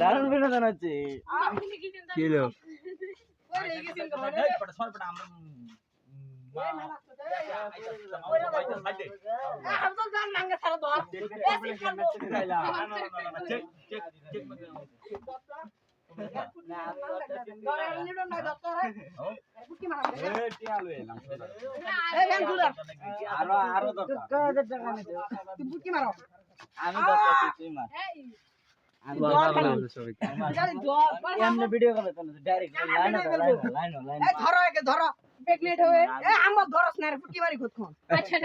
দারুণ বিনোদন হচ্ছে কিলো আরও আরও দরকার আমি ভিডিও করে তো ডাইরেক্ট লাইন লাইন লাইন ধরো ধরো প্রেগনেন্ট হয়ে এ আমার ধরস না রে ফুকি মারি খুদ কোন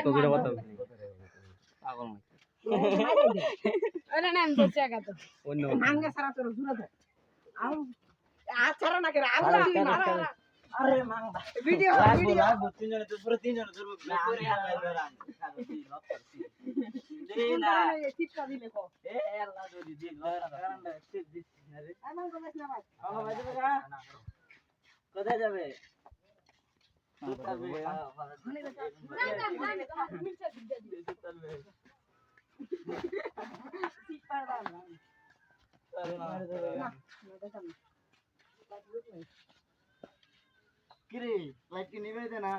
কবিরা কথা পাগল মাই ওরে না আমি বলছি একা তো অন্য মাঙ্গে সারা তোর জুড়ে দে আউ আ ছাড়া না করে আলু দিবি আরে মাংদা ভিডিও ভিডিও লাগবো তিনজনে তো পুরো তিনজনে ধরবো করে আল্লাহ ধরান না চিপটা দিলে কো এ আল্লাহ যদি দি ধরান কারণ ঠিক না রে আমার গোলাস না ভাই আমার ভাই যাবে কোথায় যাবে কিরে লাইট কি নিবে না।